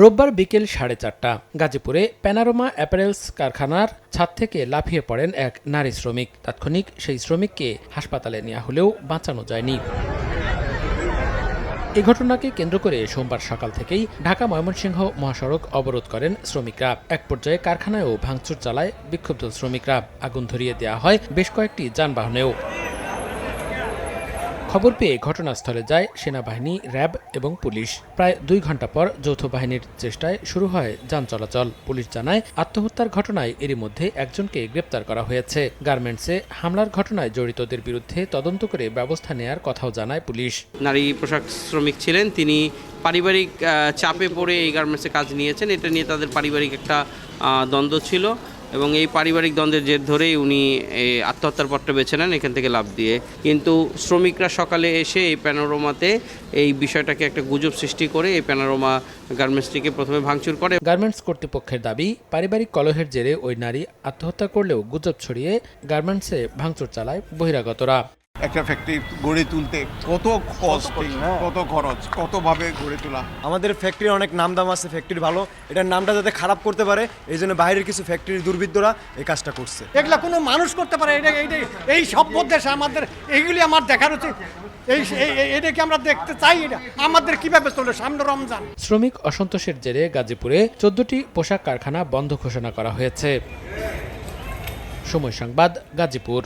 রোববার বিকেল সাড়ে চারটা, গাজীপুরে প্যানারোমা অ্যাপারেলস কারখানার ছাদ থেকে লাফিয়ে পড়েন এক নারী শ্রমিক। তাৎক্ষণিক সেই শ্রমিককে হাসপাতালে নেওয়া হলেও বাঁচানো যায়নি। এ ঘটনাকে কেন্দ্র করে সোমবার সকাল থেকেই ঢাকা ময়মনসিংহ মহাসড়ক অবরোধ করেন শ্রমিকরা। এক পর্যায়ে কারখানায়ও ভাঙচুর চালায় বিক্ষুব্ধ শ্রমিকরা। আগুন ধরিয়ে দেওয়া হয় বেশ কয়েকটি যানবাহনেও। খবর পেয়ে ঘটনাস্থলে যায় সেনাবাহিনী, র্যাব এবং পুলিশ। প্রায় দুই ঘণ্টা পর যৌথ বাহিনীর চেষ্টায় শুরু হয় যান চলাচল। পুলিশ জানায়, আত্মহত্যার ঘটনায় এরই মধ্যে একজনকে গ্রেপ্তার করা হয়েছে। গার্মেন্টসে হামলার ঘটনায় জড়িতদের বিরুদ্ধে তদন্ত করে ব্যবস্থা নেয়ার কথাও জানায় পুলিশ। নারী পোশাক শ্রমিক ছিলেন, তিনি পারিবারিক চাপে পড়ে এই গার্মেন্টসে কাজ নিয়েছেন। এটা নিয়ে তাদের পারিবারিক একটা দ্বন্দ্ব ছিল। এবং এই পারিবারিক দ্বন্দ্বের জের ধরেই উনি এই আত্মহত্যার পথটা বেছে নেন, এখান থেকে লাভ দিয়ে। কিন্তু শ্রমিকরা সকালে এসে এই প্যানোরোমাতে এই বিষয়টাকে একটা গুজব সৃষ্টি করে, এই প্যানোরোমা গার্মেন্টসটিকে প্রথমে ভাঙচুর করে। গার্মেন্টস কর্তৃপক্ষের দাবি, পারিবারিক কলহের জেরে ওই নারী আত্মহত্যা করলেও গুজব ছড়িয়ে গার্মেন্টসে ভাঙচুর চালায় বহিরাগতরা। একটা ফ্যাক্টরি গড়ে তুলতে কত কস্টিং কত খরচ কতভাবে গড়ে তোলা? আমাদের ফ্যাক্টরির অনেক নাম দাম আছে ফ্যাক্টরি ভালো। এটার নামটা যাতে খারাপ করতে পারে এই জন্য বাইরের কিছু ফ্যাক্টরির দুর্বৃত্তরা এই কাজটা করছে। এগুলা কোনো মানুষ করতে পারে এটা এটা এই সভ্য দেশে আমাদের এইগুলি আমার দেখার উচিত। এই- এটাকে আমরা দেখতে চাই এটা? আমাদের কীভাবে চলে সামনে রমজান? শ্রমিক অসন্তোষের জেরে গাজীপুরে চোদ্দটি পোশাক কারখানা বন্ধ ঘোষণা করা হয়েছে। সময় সংবাদ গাজীপুর।